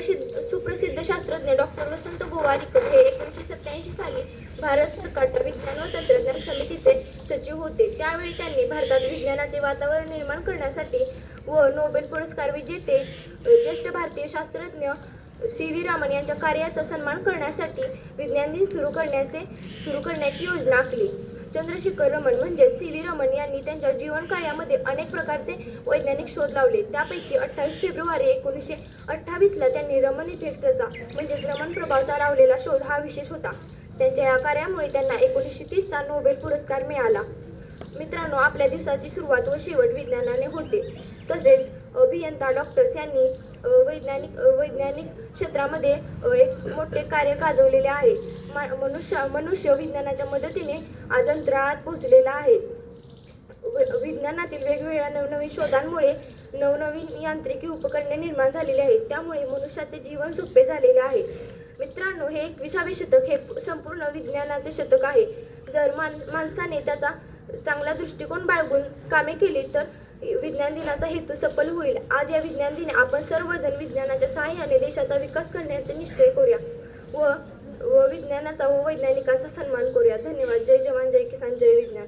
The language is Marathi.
सुप्रसिद्ध शास्त्रज्ञ डॉक्टर वसंत गोवारीकर हे एकोणीसशे सत्याऐंशी साली भारत सरकारच्या विज्ञान व तंत्रज्ञान समितीचे सचिव होते. त्यावेळी त्यांनी भारतात विज्ञानाचे वातावरण निर्माण करण्यासाठी व नोबेल पुरस्कार विजेते ज्येष्ठ भारतीय शास्त्रज्ञ सी व्ही रामन यांच्या कार्याचा सन्मान करण्यासाठी विज्ञान दिन सुरू करण्याचे सुरू करण्याची योजना आखली. चंद्रशेखर रमन म्हणजे सी व्ही रमन यांनी त्यांच्या जीवन कार्यामध्ये अनेक प्रकारचे वैज्ञानिक शोध लावले. त्यापैकी अठ्ठावीस फेब्रुवारी एकोणीसशे अठ्ठावीसला त्यांनी रमन इफेक्टचा म्हणजेच रमण प्रभावचा लावलेला शोध हा विशेष होता. त्यांच्या या कार्यामुळे त्यांना एकोणीसशे तीसचा नोबेल पुरस्कार मिळाला. मित्रांनो आपल्या दिवसाची सुरुवात व शेवट विज्ञानाने होते. तसेच अभियंता डॉक्टर्स यांनी वैज्ञानिक वैज्ञानिक क्षेत्रामध्ये एक मोठे कार्य गाजवलेले आहे. मा- मनुष्य मनुष्य विज्ञानाच्या मदतीने आज अंतराळात पोहोचलेला आहे. विज्ञानातील वेगवेगळ्या नवनवीन शोधांमुळे नवनवीन यांत्रिकी उपकरणे निर्माण झालेली आहेत. त्यामुळे मनुष्याचे जीवन सोपे झालेले आहे. मित्रांनो हे एकविसावे शतक हे संपूर्ण विज्ञानाचे शतक आहे. जर मान माणसाने त्याचा चांगला दृष्टिकोन बाळगून कामे केली तर विज्ञान दिनाचा हेतू सफल होईल. आज या विज्ञान दिनी आपण सर्वजण विज्ञानाच्या सहाय्याने देशाचा विकास करण्याचे निश्चय करूया व व विज्ञानाचा व वैज्ञानिकांचा सन्मान करूया. धन्यवाद. जय जवान जय किसान जय विज्ञान.